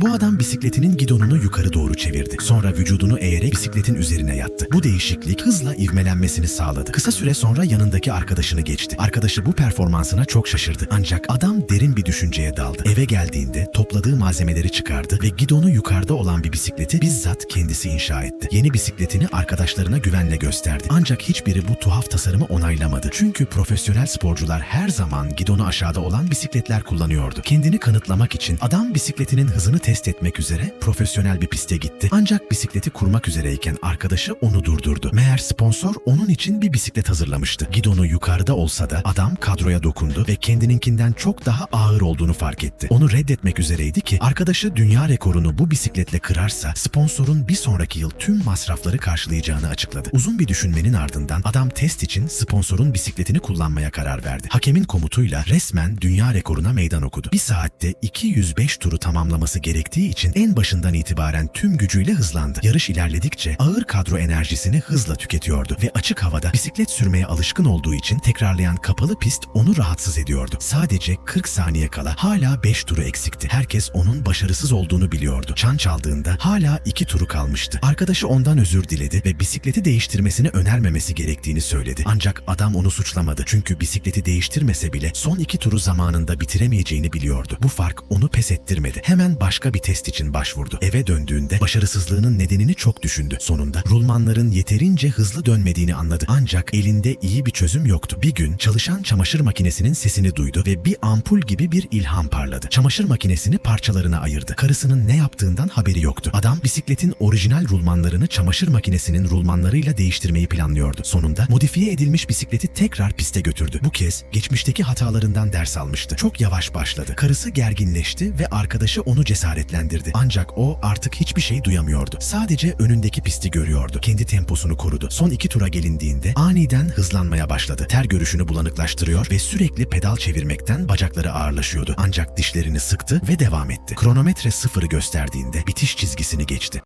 Bu adam bisikletinin gidonunu yukarı doğru çevirdi. Sonra vücudunu eğerek bisikletin üzerine yattı. Bu değişiklik hızla ivmelenmesini sağladı. Kısa süre sonra yanındaki arkadaşını geçti. Arkadaşı bu performansına çok şaşırdı. Ancak adam derin bir düşünceye daldı. Eve geldiğinde topladığı malzemeleri çıkardı ve gidonu yukarıda olan bir bisikleti bizzat kendisi inşa etti. Yeni bisikletini arkadaşlarına güvenle gösterdi. Ancak hiçbiri bu tuhaf tasarımı onaylamadı. Çünkü profesyonel sporcular her zaman gidonu aşağıda olan bisikletler kullanıyordu. Kendini kanıtlamak için adam bisikletinin hızını test etmek üzere profesyonel bir piste gitti. Ancak bisikleti kurmak üzereyken arkadaşı onu durdurdu. Meğer sponsor onun için bir bisiklet hazırlamıştı. Gidonu yukarıda olsa da adam kadroya dokundu ve kendininkinden çok daha ağır olduğunu fark etti. Onu reddetmek üzereydi ki arkadaşı dünya rekorunu bu bisikletle kırarsa sponsorun bir sonraki yıl tüm masrafları karşılayacağını açıkladı. Uzun bir düşünmenin ardından adam test için sponsorun bisikletini kullanmaya karar verdi. Hakemin komutuyla resmen dünya rekoruna meydan okudu. Bir saatte 205 turu tamamlaması gerektiği için en başından itibaren tüm gücüyle hızlandı. Yarış ilerledikçe ağır kadro enerjisini hızla tüketiyordu ve açık havada bisiklet sürmeye alışkın olduğu için tekrarlayan kapalı pist onu rahatsız ediyordu. Sadece 40 saniye kala hala 5 turu eksikti. Herkes onun başarısız olduğunu biliyordu. Çan çaldığında hala 2 turu kalmıştı. Arkadaşı ondan özür diledi ve bisikleti değiştirmesini önermemesi gerektiğini söyledi. Ancak adam onu suçlamadı. Çünkü bisikleti değiştirmese bile son 2 turu zamanında bitiremeyeceğini biliyordu. Bu fark onu pes ettirmedi. Hemen başka bir test için başvurdu. Eve döndüğünde başarısızlığının nedenini çok düşündü. Sonunda rulmanların yeterince hızlı dönmediğini anladı. Ancak elinde iyi bir çözüm yoktu. Bir gün çalışan çamaşır makinesinin sesini duydu ve bir ampul gibi bir ilham parladı. Çamaşır makinesini parçalarına ayırdı. Karısının ne yaptığından haberi yoktu. Adam bisikletin orijinal rulmanlarını çamaşır makinesinin rulmanlarıyla değiştirmeyi planlıyordu. Sonunda modifiye edilmiş bisikleti tekrar piste götürdü. Bu kez geçmişteki hatalarından ders almıştı. Çok yavaş başladı. Karısı gerginleşti ve arkadaşı onu cesaretlendirdi. Ancak o artık hiçbir şey duyamıyordu. Sadece önündeki pisti görüyordu. Kendi temposunu korudu. Son iki tura gelindiğinde aniden hızlanmaya başladı. Ter görüşünü bulanıklaştırıyor ve sürekli pedal çevirmekten bacakları ağırlaşıyordu. Ancak dişlerini sıktı ve devam etti. Kronometre sıfırı gösterdiğinde bitiş çizgisini geçti.